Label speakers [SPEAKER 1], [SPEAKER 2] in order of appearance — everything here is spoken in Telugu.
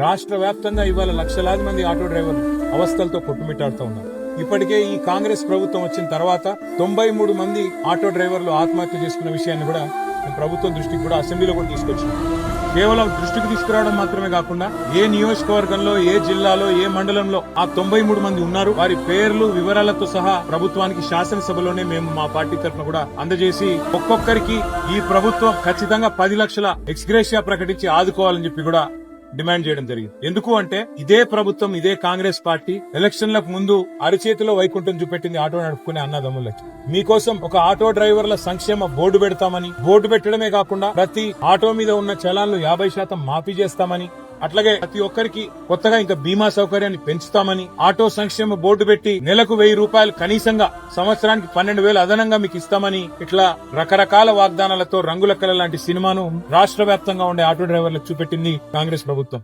[SPEAKER 1] రాష్ట్ర వ్యాప్తంగా ఇవాళ లక్షలాది మంది ఆటో డ్రైవర్లు అవస్థలతో కొట్టుమిట్టాడుతూ ఉన్నారు. ఇప్పటికే ఈ కాంగ్రెస్ ప్రభుత్వం వచ్చిన తర్వాత తొంభై మూడు మంది ఆటో డ్రైవర్లు ఆత్మహత్య చేసుకున్న విషయాన్ని కూడా మేము ప్రభుత్వం దృష్టికి కూడా అసెంబ్లీలో కూడా తీసుకొచ్చాం కేవలం దృష్టికి తీసుకురావడం మాత్రమే కాకుండా ఏ నియోజకవర్గంలో ఏ జిల్లాలో ఏ మండలంలో ఆ తొంభై మూడు మంది ఉన్నారు వారి పేర్లు వివరాలతో సహా ప్రభుత్వానికి శాసనసభలోనే మేము మా పార్టీ తరఫున కూడా అందజేసి ఒక్కొక్కరికి ఈ ప్రభుత్వం ఖచ్చితంగా పది లక్షల ఎక్స్గ్రేషియా ప్రకటించి ఆదుకోవాలని చెప్పి కూడా డిమాండ్ చేయడం జరిగింది. ఎందుకు అంటే ఇదే ప్రభుత్వం ఇదే కాంగ్రెస్ పార్టీ ఎలక్షన్లకు ముందు అరిచేతిలో వైకుంఠం చూపెట్టింది ఆటో నడుపుకునే అన్నదమ్ములకి. మీకోసం ఒక ఆటో డ్రైవర్ల సంక్షేమ బోర్డు పెడతామని బోర్డు పెట్టడమే కాకుండా ప్రతి ఆటో మీద ఉన్న చలాన్లు యాభై శాతం మాఫీ చేస్తామని అట్లాగే ప్రతి ఒక్కరికి కొత్తగా ఇంకా బీమా సౌకర్యాన్ని పెంచుతామని ఆటో సంక్షేమ బోర్డు పెట్టి నెలకు వెయ్యి రూపాయలు కనీసంగా సంవత్సరానికి పన్నెండు వేలు అదనంగా మీకు ఇస్తామని ఇట్లా రకరకాల వాగ్దానాలతో రంగుల కళ లాంటి సినిమాను రాష్ట్ర వ్యాప్తంగా ఉండే ఆటో డ్రైవర్లకు చూపెట్టింది కాంగ్రెస్ ప్రభుత్వం.